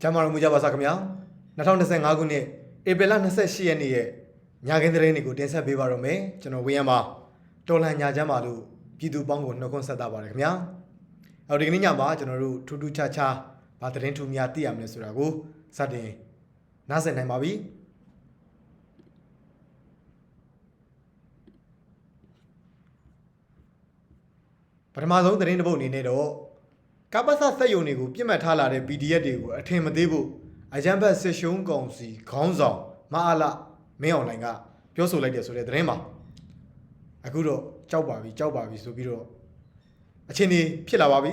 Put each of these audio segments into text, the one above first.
ကျမ်းမာတော်မူကြပါစားခင်ဗျာ2025ခုနှစ်ဧပြီလ28ရက်နေ့ရဲ့ညခင်းသတင်းတွေကိုတင်ဆက်ပေးပါတော့မယ်ကျွန်တော်ဝင်းရမှာတော်လန်ညာချမ်းပါလို့ပြည်သူပေါင်းကိုနှုတ်ခွန်းဆက်တာပါတယ်ခင်ဗျာအော်ဒီကနေ့ညမှာကျွန်တော်တို့ထူးထူးခြားခြားဘာသတင်းထူးများသိရမလဲဆိုတာကိုစတင်နားဆင်နိုင်ပါပြီပထမဆုံးသတင်းတစ်ပုဒ်အနေနဲ့တော့ ကပ္ပစစက်ယုံတွေကိုပြစ်မှတ်ထားလာတဲ့ PDF တွေကိုအထင်မသေးဖို့အကြံဖတ်စစ်ရှုံးကောင်စီခေါင်းဆောင်မအားလမင်းအောင်လိုင်ကပြောဆိုလိုက်တယ်ဆိုတဲ့သတင်းပါအခုတော့ကြောက်ပါပြီကြောက်ပါပြီဆိုပြီးတော့အချင်းကြီးဖြစ်လာပါပြီ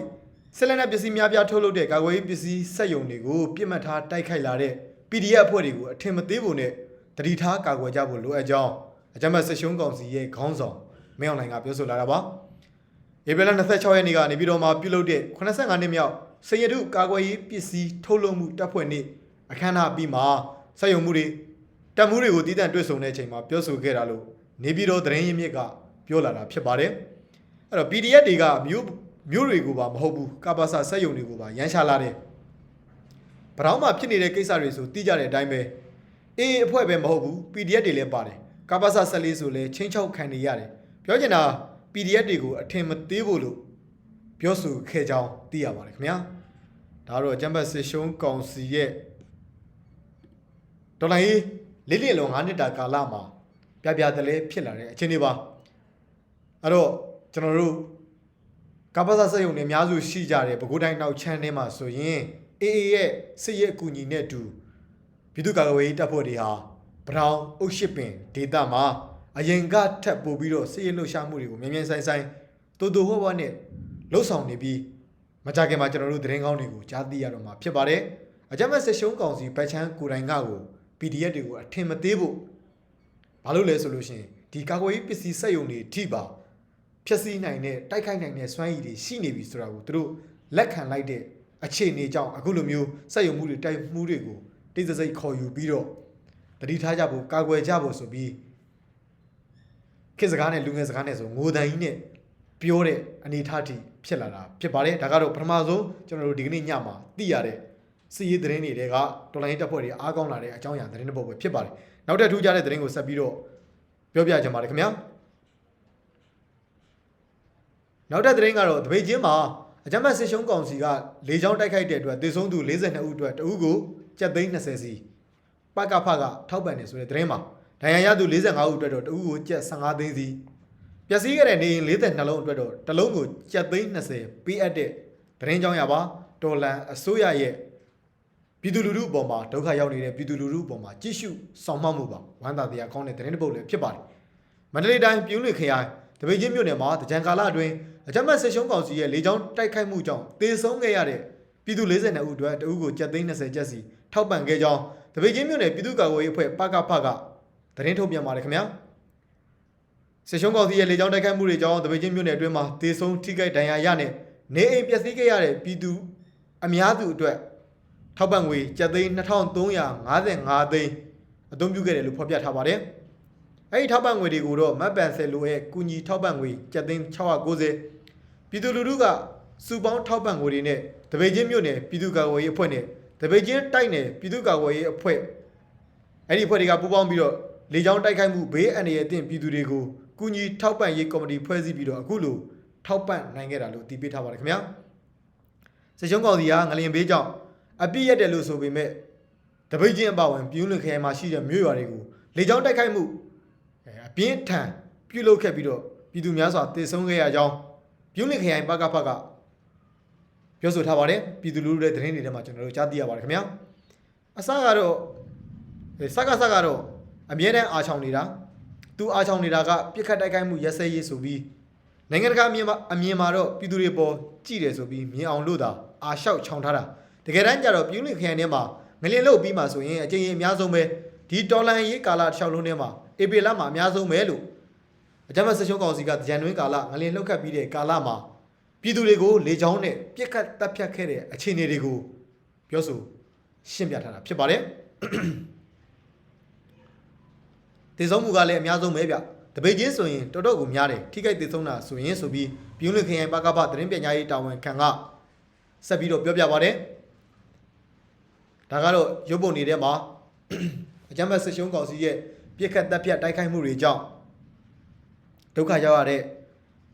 ဆက်လက်နဲ့ပစ္စည်းများပြားထုတ်လုပ်တဲ့ကာကွယ်ရေးပစ္စည်းစက်ယုံတွေကိုပြစ်မှတ်ထားတိုက်ခိုက်လာတဲ့ PDF အဖွဲ့တွေကိုအထင်မသေးဖို့နဲ့တတိထားကာကွယ်ကြဖို့လိုအပ်ကြောင်းအကြံဖတ်စစ်ရှုံးကောင်စီရဲ့ခေါင်းဆောင်မင်းအောင်လိုင်ကပြောဆိုလာတာပါ ဧပြီလ26ရက်နေ့ကနေပြီးတော့မှပြုလုပ်တဲ့85နှစ်မြောက်စရတုကာကွယ်ရေးပစ္စည်းထုတ်လုပ်မှုတပ်ဖွဲ့နေ့အခမ်းအနားပြီးမှစက်ရုံမှုတွေတပ်မှုတွေကိုတည်တံ့တွေ့ဆုံတဲ့အချိန်မှာပြောဆိုခဲ့တာလို့နေပြည်တော်သတင်းရင်းမြစ်ကပြောလာတာဖြစ်ပါတယ်အဲ့တော့ PDF တွေကမြို့မြို့တွေကိုပါမဟုတ်ဘူးကပ္ပစာစက်ရုံတွေကိုပါရန်ရှာလာတယ်ဗရောင်းမှာဖြစ်နေတဲ့ကိစ္စတွေဆိုသိကြတဲ့အတိုင်းပဲအေးအဖွဲ့ပဲမဟုတ်ဘူး PDF တွေလည်းပါတယ်ကပ္ပစာဆက်လေးဆိုလည်းချင်းချောက်ခံနေရတယ်ပြောချင်တာ PDF တွေကိုအထင်မသေးဖို့လို့ပြောဆိုခဲ့ကြောင်းသိရပါတယ်ခင်ဗျာဒါတော့ကျမ်းပတ်စစ်ရှုံးကောင်စီရဲ့တော်လိုင်းရေးလေးလေးလုံး9နှစ်တာကာလမှာပြပြတလဲဖြစ်လာတဲ့အခြေအနေပါအဲ့တော့ကျွန်တော်တို့ကပ္ပစစက်ရုံတွေအများစုရှိကြတဲ့ပဲခူးတိုင်းနောက်ချမ်းထဲမှာဆိုရင်အေအေရဲ့စစ်ရေးအကူအညီနဲ့အတူပြည်သူ့ကာကွယ်ရေးတပ်ဖွဲ့တွေဟာဘရောင်အုတ်ရှစ်ပင်ဒေသမှာ အရင်ကထပ်ပို့ပြီးတော့စစ်ရေးလှုပ်ရှားမှုတွေကိုမြင်းမြင်းဆိုင်ဆိုင်တူတူဟောဟောနဲ့လှုပ်ဆောင်နေပြီးမကြခင်မှာကျွန်တော်တို့သတင်းကောင်းတွေကိုကြားသိရတော့မှာဖြစ်ပါတယ်အကြမ်းဖက်စစ်ရှုံးကောင်စီဗတ်ချမ်းကိုတိုင်ကကို PDF တွေကိုအထင်မသေးဖို့ဘာလို့လဲဆိုလို့ရှိရင်ဒီကာကွယ်ရေးပစ္စည်းစက်ယုံတွေထိပါဖြည့်ဆည်းနိုင်တဲ့တိုက်ခိုက်နိုင်တဲ့စွမ်းရည်တွေရှိနေပြီဆိုတာကိုသူတို့လက်ခံလိုက်တဲ့အခြေအနေကြောင့်အခုလိုမျိုးစက်ယုံမှုတွေတိုက်မှုတွေကိုတိတ်တဆိတ်ခေါ်ယူပြီးတော့တတိထားကြဖို့ကာကွယ်ကြဖို့ဆိုပြီး ခေတ်စကားနဲ့လူငယ်စကားနဲ့ဆိုငိုတန်ကြီးနဲ့ပြောတဲ့အနေအထားထိဖြစ်လာတာဖြစ်ပါတယ်ဒါကတော့ပထမဆုံးကျွန်တော်တို့ဒီကနေ့ညမှာသိရတဲ့စီးရေးသတင်းတွေကတော်လိုင်းတပ်ဖွဲ့တွေအားကောင်းလာတဲ့အကြောင်းအရာသတင်းတစ်ပုဒ်ပဲဖြစ်ပါတယ်နောက်ထပ်ထူးခြားတဲ့သတင်းကိုဆက်ပြီးတော့ပြောပြချင်ပါတယ်ခင်ဗျာနောက်ထပ်သတင်းကတော့တပိတ်ချင်းမှာအကြမ်းဖက်စစ်ရှုံးကောင်စီကလေကြောင်းတိုက်ခိုက်တဲ့အတွက်တေဆုံးသူ42ဦးအတွက်တဦးကိုကျပ်သိန်း20စီပကဖကထောက်ပံ့နေဆိုတဲ့သတင်းမှာ ဒဏ်ရာရသူ45ဦးအတွက်တော့တဦးကိုကျပ်15သိန်းစီပျက်စီးခဲ့တဲ့နေအိမ်42လုံးအတွက်တော့တစ်လုံးကိုကျပ်သိန်း20ပေးအပ်တဲ့သတင်းကြောင်းရပါတော်လန်အစိုးရရဲ့ပြည်သူလူထုအပေါ်မှာဒုက္ခရောက်နေတဲ့ပြည်သူလူထုအပေါ်မှာကြည့်ရှုဆောင်မှမှုပါဝမ်းသာတရားကောင်းတဲ့သတင်းတစ်ပုဒ်လည်းဖြစ်ပါတယ်မန္တလေးတိုင်းပြုံးလွေခရိုင်တပိတ်ချင်းမြို့နယ်မှာတကြံကာလအတွင်းအကြမ်းဖက်စစ်ရှုံးကောင်စီရဲ့လေကြောင်းတိုက်ခိုက်မှုကြောင့်တေဆုံးခဲ့ရတဲ့ပြည်သူ42ဦးအတွက်တဦးကိုကျပ်သိန်း20ကျပ်စီထောက်ပံ့ခဲ့ကြောင်းတပိတ်ချင်းမြို့နယ်ပြည်သူ့ကာကွယ်ရေးအဖွဲ့ပကဖက သတင်းထုတ်ပြန်ပါတယ်ခင်ဗျာစစ်ရှုံးကောင်စီရဲ့လေကြောင်းတိုက်ခိုက်မှုတွေကြောင့်တပိတ်ချင်းမြို့နယ်အတွင်းမှာတေဆုံးထိခိုက်ဒဏ်ရာရတဲ့နေအိမ်ပျက်စီးခဲ့ရတဲ့ပြည်သူအများစုအတွက်ထောက်ပံ့ငွေကျပ်သိန်း2355သိန်းအသုံးပြုခဲ့တယ်လို့ဖော်ပြထားပါတယ်အဲ့ဒီထောက်ပံ့ငွေတွေကိုတော့မတ်ပန်ဆယ်လိုရဲ့ကူညီထောက်ပံ့ငွေကျပ်သိန်း690ပြည်သူလူထုကစုပေါင်းထောက်ပံ့ငွေတွေနဲ့တပိတ်ချင်းမြို့နယ်ပြည်သူ့ကာကွယ်ရေးအဖွဲ့နဲ့တပိတ်ချင်းတိုက်နယ်ပြည်သူ့ကာကွယ်ရေးအဖွဲ့အဲ့ဒီအဖွဲ့တွေကပူးပေါင်းပြီးတော့ လေကြောင်းတိုက်ခိုက်မှုဘေးအန္တရာယ်အသင့်ပြည်သူတွေကိုကူညီထောက်ပံ့ရေးကော်မတီဖွဲ့စည်းပြီးတော့အခုလိုထောက်ပံ့နိုင်ခဲ့တာလို့တည်ပြထားပါတယ်ခင်ဗျာစစ်ရှုံးကောင်စီကငလျင်ဘေးကြောင့်အပြည့်ရက်တယ်လို့ဆိုပေမဲ့တပိတ်ချင်းအပဝင်ပြူးလွန်ခရိုင်မှာရှိတဲ့မြို့ရွာတွေကိုလေကြောင်းတိုက်ခိုက်မှုအဲအပြင်းထန်ပြုလုပ်ခဲ့ပြီးတော့ပြည်သူများစွာတည်ဆုံးခဲ့ရကြောင်းပြူးလွန်ခရိုင်ပကဖကပြောဆိုထားပါတယ်ပြည်သူလူထုရဲ့သတင်းတွေထဲမှာကျွန်တော်တို့ကြားသိရပါတယ်ခင်ဗျာအစကတော့အဲစကစကတော့ အမြဲတမ်းအာချောင်နေတာသူအာချောင်နေတာကပြစ်ခတ်တိုက်ခိုက်မှုရက်စဲရေးဆိုပြီးနိုင်ငံတကာအမြင်မှာအမြင်မှာတော့ပြည်သူတွေပေါ်ကြည်တယ်ဆိုပြီးမြင်အောင်လို့သာအာလျှောက်ချောင်ထားတာတကယ်တမ်းကျတော့ပြူးလင်ခရိုင်ထဲမှာငလျင်လုတ်ပြီးမှဆိုရင်အကျဉ်းရင်အများဆုံးပဲဒီတော်လန်ရေးကာလတစ်လျှောက်လုံးထဲမှာအေပီလာမှာအများဆုံးပဲလို့အကြမ်းဖက်ဆက်ရှုံးကောင်စီကကြံတွင်းကာလငလျင်လှုပ်ခတ်ပြီးတဲ့ကာလမှာပြည်သူတွေကိုလေချောင်းနဲ့ပြစ်ခတ်တပ်ဖြတ်ခဲ့တဲ့အခြေအနေတွေကိုပြောဆိုရှင်းပြထားတာဖြစ်ပါတယ် တည်ဆုံးမှုကလည်းအများဆုံးပဲဗျတပိတ်ချင်းဆိုရင်တော်တော်ကိုများတယ်ထိခိုက်တည်ဆုံးတာဆိုရင်ဆိုပြီးပြင်းလွင်ခရိုင်ပကပသတင်းပညာရေးတာဝန်ခံကဆက်ပြီးတော့ပြောပြပါတယ်ဒါကတော့ရုပ်ပုံတွေထဲမှာအကြမ်းဖက်စစ်ရှုံးကောင်စီရဲ့ပြစ်ခတ်တပ်ဖြတ်တိုက်ခိုက်မှုတွေကြောင့်ဒုက္ခရောက်ရတဲ့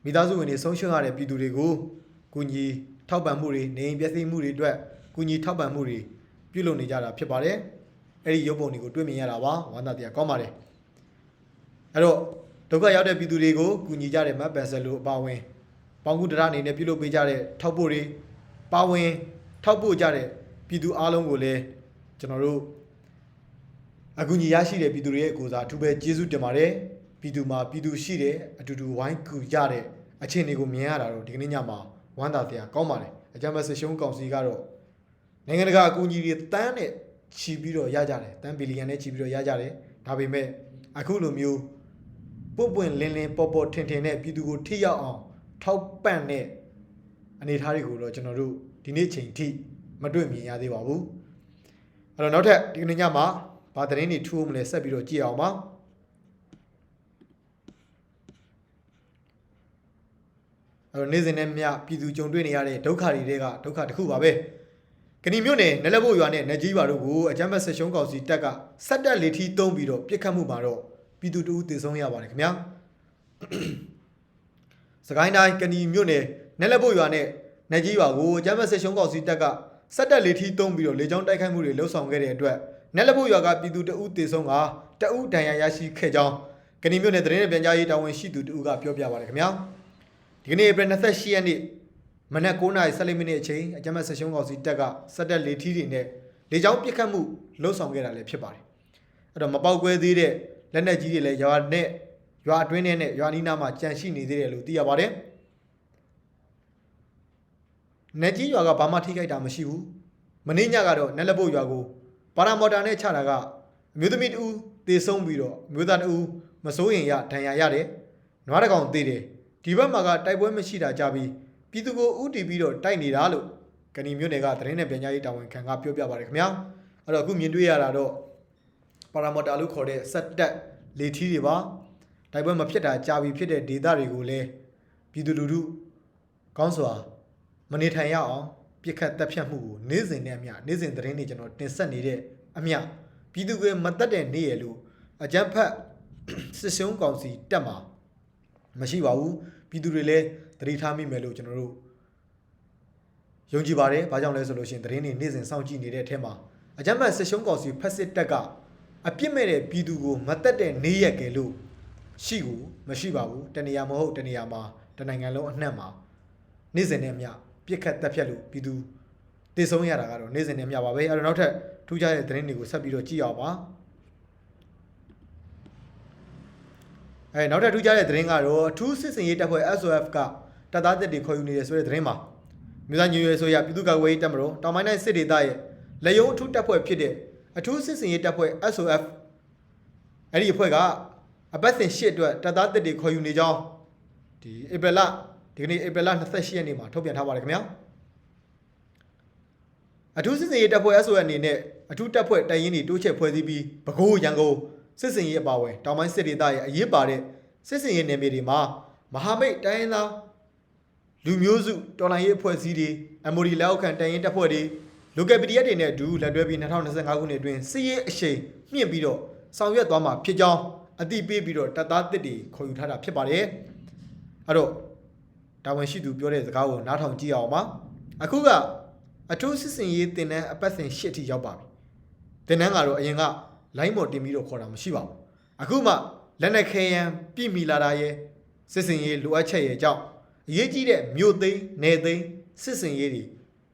မိသားစုဝင်တွေဆုံးရှုံးရတဲ့ပြည်သူတွေကိုကူညီထောက်ပံ့မှုတွေနေအိမ်ပျက်စီးမှုတွေအတွက်ကူညီထောက်ပံ့မှုတွေပြုလုပ်နေကြတာဖြစ်ပါတယ်အဲ့ဒီရုပ်ပုံတွေကိုတွေ့မြင်ရတာပါဝမ်းသာတရားကောင်းပါတယ် အဲ့တော့ဒုက္ခရောက်တဲ့ပြည်သူတွေကိုကူညီကြတဲ့မတ်ပန်ဆယ်လိုအပါအဝင်ပေါင်းကူတရားအနေနဲ့ပြုလုပ်ပေးကြတဲ့ထောက်ပို့တွေပါဝင်ထောက်ပို့ကြတဲ့ပြည်သူအားလုံးကိုလည်းကျွန်တော်တို့အကူအညီရရှိတဲ့ပြည်သူတွေရဲ့ကိုယ်စားအထူးပဲကျေးဇူးတင်ပါတယ်ပြည်သူမှာပြည်သူရှိတယ်အတူတူဝိုင်းကူကြတဲ့အခြေအနေကိုမြင်ရတာတော့ဒီကနေ့ညမှာဝမ်းသာတရားကောင်းပါတယ်အကြမ်းဖက်ဆစ်ရှုံးကောင်စီကတော့နိုင်ငံတကာအကူအညီတွေတန်းနဲ့ချီပြီးတော့ရကြတယ်တန်းဘီလီယံနဲ့ချီပြီးတော့ရကြတယ်ဒါပေမဲ့အခုလိုမျိုး ပုတ်ပွင့်လင်းလင်းပေါ်ပေါ်ထင်ထင်နဲ့ပြည်သူကိုထိရောက်အောင်ထောက်ပံ့တဲ့အနေအထားတွေကိုတော့ကျွန်တော်တို့ဒီနေ့ချိန်ထိမတွေ့မြင်ရသေးပါဘူးအဲ့တော့နောက်ထပ်ဒီကနေ့ညမှာဘာသတင်းတွေထူးမလဲဆက်ပြီးတော့ကြည့်အောင်ပါအဲ့တော့နေ့စဉ်နဲ့မျှပြည်သူကြုံတွေ့နေရတဲ့ဒုက္ခတွေတွေကဒုက္ခတစ်ခုပါပဲကဏီမြို့နယ်နယ်လက်ဖို့ရွာနဲ့နေကြီးပါတို့ကိုအကြမ်းဖက်ဆက်ရှုံးကောင်စီတပ်ကစက်တက်လေထီသုံးပြီးတော့ပြစ်ခတ်မှုမှာတော့ ပြည်သူတဦးသေဆုံးရပါတယ်ခင်ဗျာစကိုင်းတိုင်းကဏီမြို့နယ်နယ်လက်ဖို့ရွာနဲ့နေကြီးပါကိုအကြမ်းဖက်ဆက်ရှုံးကောင်စီတပ်ကစက်တက်လေထီသုံးပြီးတော့လေကြောင်းတိုက်ခိုက်မှုတွေလှုပ်ဆောင်ခဲ့တဲ့အတွက်နက်လက်ဖို့ရွာကပြည်သူတအုပ်တေဆုံးကတအုပ်ဒဏ်ရာရရှိခဲ့ကြောင်းကဏီမြို့နယ်သတင်းနဲ့ပြန်ကြားရေးတာဝန်ရှိသူတအုပ်ကပြောပြပါတယ်ခင်ဗျာဒီကနေ့ဧပြီ28ရက်နေ့မနက်9:14မိနစ်အချိန်အကြမ်းဖက်ဆက်ရှုံးကောင်စီတပ်ကစက်တက်လေထီတွေနဲ့လေကြောင်းပစ်ခတ်မှုလှုပ်ဆောင်ခဲ့တာလည်းဖြစ်ပါတယ်အဲ့တော့မပေါက်ကွဲသေးတဲ့ လက်နက်ကြီးတွေလည်းရွာနဲ့ရွာအတွင်းထဲနဲ့ရွာနီးနားမှာကြန့်ရှိနေသေးတယ်လို့သိရပါတယ်။နယ်ကြီးရွာကဘာမှထိခိုက်တာမရှိဘူး။မင်းညကတော့နယ်လက်ပုတ်ရွာကိုပါရာမော်တာနဲ့ချတာကအမျိုးသမီးတူတေဆုံးပြီးတော့အမျိုးသားတူမစိုးရင်ရဒဏ်ရာရတယ်။နွားတကောင်သေးတယ်။ဒီဘက်မှာကတိုက်ပွဲမရှိတာကြပြီးပြည်သူကိုဥတီပြီးတော့တိုက်နေတာလို့ကဏီမျိုးနယ်ကသတင်းနဲ့ပြန်ကြားရေးတာဝန်ခံကပြောပြပါတယ်ခင်ဗျာ။အဲ့တော့အခုမြင်တွေ့ရတာတော့ ပါရာမော်တာလို့ခေါ်တဲ့စက်တက်လေထီးတွေပါ။တိုက်ပွဲမဖြစ်တာကြာပြီဖြစ်တဲ့ဒေသတွေကိုလည်းပြည်သူလူထုကောင်းစွာမနေထိုင်ရအောင်ပြစ်ခတ်တက်ဖြတ်မှုကိုနေ့စဉ်နဲ့အမျှနေ့စဉ်သတင်းတွေကျွန်တော်တင်ဆက်နေတဲ့အမျှပြည်သူတွေမတက်တဲ့နေ့ရလို့အကြမ်းဖက်စစ်ရှုံးကောင်စီတက်မှာမရှိပါဘူးပြည်သူတွေလည်းသတိထားမိမယ်လို့ကျွန်တော်တို့ယုံကြည်ပါတယ်ဘာကြောင့်လဲဆိုလို့ရှိရင်သတင်းတွေနေ့စဉ်စောင့်ကြည့်နေတဲ့အထက်မှာအကြမ်းဖက်စစ်ရှုံးကောင်စီဖက်စစ်တက်က အပြစ်မဲ့တဲ့ပြည်သူကိုမတက်တဲ့နေ့ရက်ကဲလို့ရှိကိုမရှိပါဘူးတနေရာမဟုတ်တနေရာမှာတနိုင်ငံလုံးအနှံ့မှာနေ့စဉ်နဲ့အမျှပြစ်ခတ်တက်ဖြတ်လို့ပြည်သူတည်ဆုံးရတာကတော့နေ့စဉ်နဲ့အမျှပါပဲအဲ့တော့နောက်ထပ်ထူးခြားတဲ့သတင်းတွေကိုဆက်ပြီးတော့ကြည့်အောင်ပါအဲနောက်ထပ်ထူးခြားတဲ့သတင်းကတော့အထူးစစ်စင်ရေးတပ်ဖွဲ့ SOF ကတပ်သားတက်တွေခေါ်ယူနေတယ်ဆိုတဲ့သတင်းမှာမြို့သားညွေဆိုရပြည်သူ့ကာကွယ်ရေးတပ်မတော်တောင်ပိုင်းတိုင်းစစ်ဒေသရဲ့လက်ယုံအထူးတပ်ဖွဲ့ဖြစ်တဲ့ အထူးစစ်စင်ရေးတပ်ဖွဲ့ SOF အဲ့ဒီအဖွဲ့ကအပတ်စဉ်ရှစ်အတွက်တပ်သားတက်တွေခေါ်ယူနေကြောင်းဒီဧပြီလဒီကနေ့ဧပြီလ28ရက်နေ့မှာထုတ်ပြန်ထားပါတယ်ခင်ဗျာအထူးစစ်စင်ရေးတပ်ဖွဲ့ SOS အနေနဲ့အထူးတပ်ဖွဲ့တိုင်ရင်တွေတိုးချက်ဖွဲ့စည်းပြီးပဲခူးရန်ကုန်စစ်စင်ရေးအပါအဝင်တောင်ပိုင်းစစ်ဒေသရဲ့အရေးပါတဲ့စစ်စင်ရေးနယ်မြေတွေမှာမဟာမိတ်တိုင်းရင်းသားလူမျိုးစုတော်လှန်ရေးအဖွဲ့အစည်းတွေ MOD လက်အောက်ခံတိုင်ရင်တပ်ဖွဲ့တွေ local PDF တွေနဲ့အတူလက်တွဲပြီး2025ခုနှစ်အတွင်းစစ်ရေးအရှိန်မြင့်ပြီးတော့ဆောင်ရွက်သွားမှာဖြစ်ကြောင်းအသိပေးပြီးတော့တပ်သားတစ်တွေခေါ်ယူထားတာဖြစ်ပါတယ်အဲ့တော့တာဝန်ရှိသူပြောတဲ့စကားကိုနားထောင်ကြည့်အောင်ပါအခုကအထူးစစ်စင်ရေးတင်တန်းအပတ်စဉ်၈ထိရောက်ပါပြီတင်တန်းကတော့အရင်ကလိုင်းမော်တင်ပြီးတော့ခေါ်တာမရှိပါဘူးအခုမှလက်နက်ခဲယမ်းပြည့်မီလာတာရဲ့စစ်စင်ရေးလိုအပ်ချက်ရဲ့အကြောင်းအရေးကြီးတဲ့မြို့သိမ်းနယ်သိမ်းစစ်စင်ရေးတွေ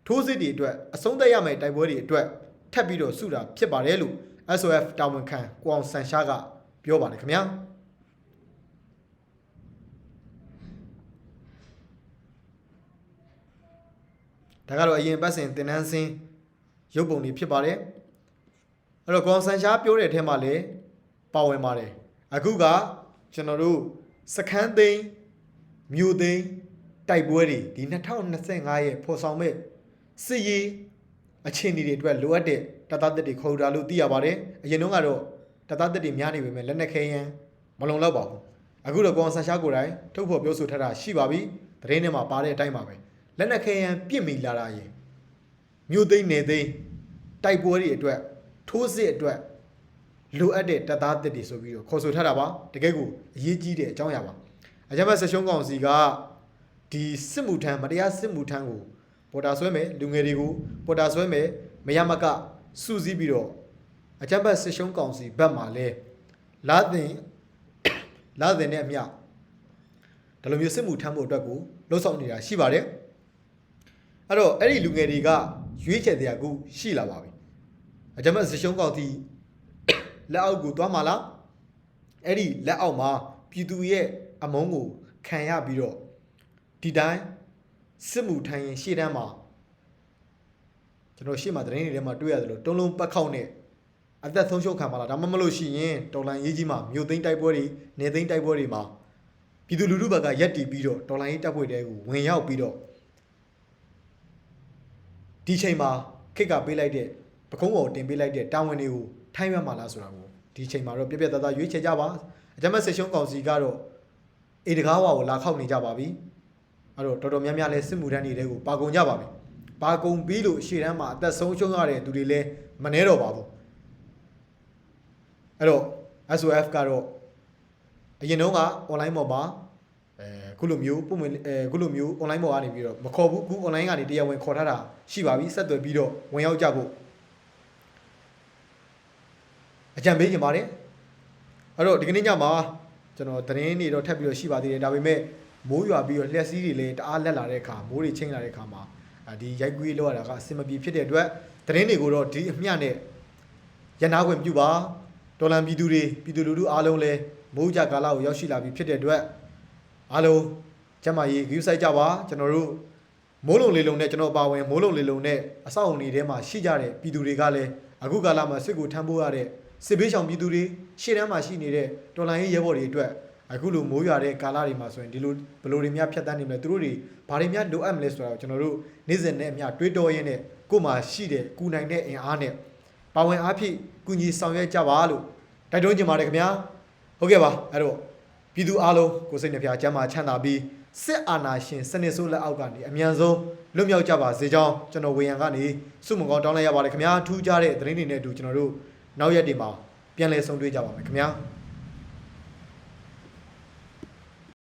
ထိုးစစ်တွေအတွက်အဆုံးသတ်ရမယ့်တိုက်ပွဲတွေအတွက်ထပ်ပြီးတော့စုတာဖြစ်ပါတယ်လို့ SOF တာဝန်ခံကိုအောင်ဆန်ရှားကပြောပါတယ်ခင်ဗျာဒါကတော့အရင်ပတ်စဉ်တင်နန်းစင်းရုပ်ပုံတွေဖြစ်ပါတယ်အဲ့တော့ကွန်ဆန်ရှားပြောတဲ့အထက်မှာလည်းပါဝင်ပါတယ်အခုကကျွန်တော်တို့စခန်းသိန်းမြို့သိန်းတိုက်ပွဲတွေဒီ2025ရဲ့ဖော်ဆောင်မဲ့ စစ်ရေးအခြေအနေတွေအတွက်လိုအပ်တဲ့တပ်သားတက်တွေခေါ်တာလို့သိရပါတယ်အရင်တုန်းကတော့တပ်သားတက်တွေများနေပေမဲ့လက်နက်ခဲယမ်းမလုံလောက်ပါဘူးအခုတော့ကွန်ဆန်ရှားကိုယ်တိုင်ထုတ်ဖော်ပြောဆိုထားတာရှိပါပြီသတင်းထဲမှာပါတဲ့အတိုင်းပါပဲလက်နက်ခဲယမ်းပြစ်မိလာတာရင်မြို့သိမ်းနေသိမ်းတိုက်ပွဲတွေအတွက်ထိုးစစ်အတွက်လိုအပ်တဲ့တပ်သားတစ်တွေဆိုပြီးတော့ခေါ်ဆိုထားတာပါတကယ်ကိုအရေးကြီးတဲ့အကြောင်းအရာပါအကြမ်းဖက်ဆက်ရှုံးကောင်စီကဒီစစ်မှုထမ်းမတရားစစ်မှုထမ်းကို ပေါ်တာဆွဲမယ်လူငယ်တွေကိုပေါ်တာဆွဲမယ်မရမကစုစည်းပြီးတော့အကြမ်းဖက်ဆက်ရှုံးကောင်စီဘက်မှာလဲလာသင်လာသင်တဲ့အမျှဒီလိုမျိုးစစ်မှုထမ်းဖို့အတွက်ကိုလှုပ်ဆောင်နေတာရှိပါတယ်အဲ့တော့အဲ့ဒီလူငယ်တွေကရွေးချယ်တရားကူရှိလာပါပြီအကြမ်းဖက်ဆက်ရှုံးကောင်စီလက်အောက်ကိုသွားမှာလားအဲ့ဒီလက်အောက်မှာပြည်သူရဲ့အမုန်းကိုခံရပြီးတော့ဒီတိုင်း စစ်မှုထမ်းရင်ရှေ့တန်းမှာကျွန်တော်ရှေ့မှာသတင်းတွေထဲမှာတွေ့ရတယ်လို့တုံးလုံးပတ်ခောက်နဲ့အသက်ဆုံးရှုံးခံပါလားဒါမှမဟုတ်လို့ရှိရင်တော်လန်ရေးကြီးမှာမြို့သိမ်းတိုက်ပွဲတွေနေသိမ်းတိုက်ပွဲတွေမှာပြည်သူလူထုဘက်ကရက်တီပြီးတော့တော်လန်ရေးတပ်ဖွဲ့တွေကိုဝင်ရောက်ပြီးတော့ဒီချိန်မှာခစ်ကပေးလိုက်တဲ့ပကုံးပေါ်တင်ပေးလိုက်တဲ့တာဝန်တွေကိုထိုင်းရမှာလားဆိုတာကိုဒီချိန်မှာတော့ပြက်ပြက်သားသားရွေးချယ်ကြပါအကြမ်းဖက်ဆက်ရှုံးကောင်စီကတော့အေတကားဝါကိုလာခောက်နေကြပါပြီ အဲ့တော့တော်တော်များများလဲစစ်မှုထမ်းတွေကိုပါကုန်ကြပါပြီပါကုန်ပြီးလို့ရှေ့တန်းမှာအသက်ဆုံးရှုံးရတဲ့သူတွေလဲမနှဲတော့ပါဘူးအဲ့တော့ SOF ကတော့အရင်တုန်းက online ပေါ်မှာအဲခုလိုမျိုးပုံမှန်အဲခုလိုမျိုး online ပေါ်ကနေပြီးတော့မခေါ်ဘူးခု online ကနေတရားဝင်ခေါ်ထားတာရှိပါပြီဆက်သွယ်ပြီးတော့ဝင်ရောက်ကြဖို့အကြံပေးကြပါတယ်အဲ့တော့ဒီကနေ့ညမှာကျွန်တော်သတင်းတွေတော့ထပ်ပြီးတော့ရှိပါသေးတယ်ဒါပေမဲ့ မိုးရွာပြီးတော့လျှက်စီးတွေလည်းတအားလက်လာတဲ့အခါမိုးတွေချိန်လာတဲ့အခါမှာအာဒီရိုက်ကွေးလောက်ရတာကအဆင်မပြေဖြစ်တဲ့အတွက်သတင်းတွေကိုတော့ဒီအမျှနဲ့ရနာခွင့်ပြုပါတော်လန်ပြည်သူတွေပြည်သူလူထုအားလုံးလည်းမိုးကြကာလကိုရောက်ရှိလာပြီဖြစ်တဲ့အတွက်အားလုံးကျမ်းမာရေးဂရုစိုက်ကြပါကျွန်တော်တို့မိုးလုံလေလုံနဲ့ကျွန်တော်ပါဝင်မိုးလုံလေလုံနဲ့အဆောက်အုံတွေထဲမှာရှိကြတဲ့ပြည်သူတွေကလည်းအခုကာလမှာစစ်ကိုထမ်းဖို့ရတဲ့စစ်ဘေးရှောင်ပြည်သူတွေရှေ့တန်းမှာရှိနေတဲ့တော်လိုင်းရေးရဲဘော်တွေအတွက် အခုလိုမိုးရွာတဲ့ကာလတွေမှာဆိုရင်ဒီလိုဘယ်လိုတွေများဖြတ်တန်းနေမလဲသူတို့တွေဘာတွေများလိုအပ်မလဲဆိုတာကိုကျွန်တော်တို့နေ့စဉ်နဲ့အမျှတွေးတောရင်းနဲ့ကိုယ်မှာရှိတဲ့ကုနိုင်တဲ့အင်အားနဲ့ပါဝင်အားဖြင့်ကုညီဆောင်ရွက်ကြပါလို့တိုက်တွန်းချင်ပါတယ်ခင်ဗျာဟုတ်ကဲ့ပါအဲ့တော့ပြည်သူအားလုံးကိုယ်စိတ်နှပြချမ်းသာချမ်းသာပြီးစစ်အာဏာရှင်စနစ်ဆိုးလက်အောက်ကနေအမြန်ဆုံးလွတ်မြောက်ကြပါစေကြောင်းကျွန်တော်ဝေယံကနေစုမုံကောင်းတောင်းလိုက်ရပါတယ်ခင်ဗျာထူးခြားတဲ့သတင်းတွေနဲ့အတူကျွန်တော်တို့နောက်ရက်တွေမှာပြန်လည်ဆုံတွေ့ကြပါမယ်ခင်ဗျာ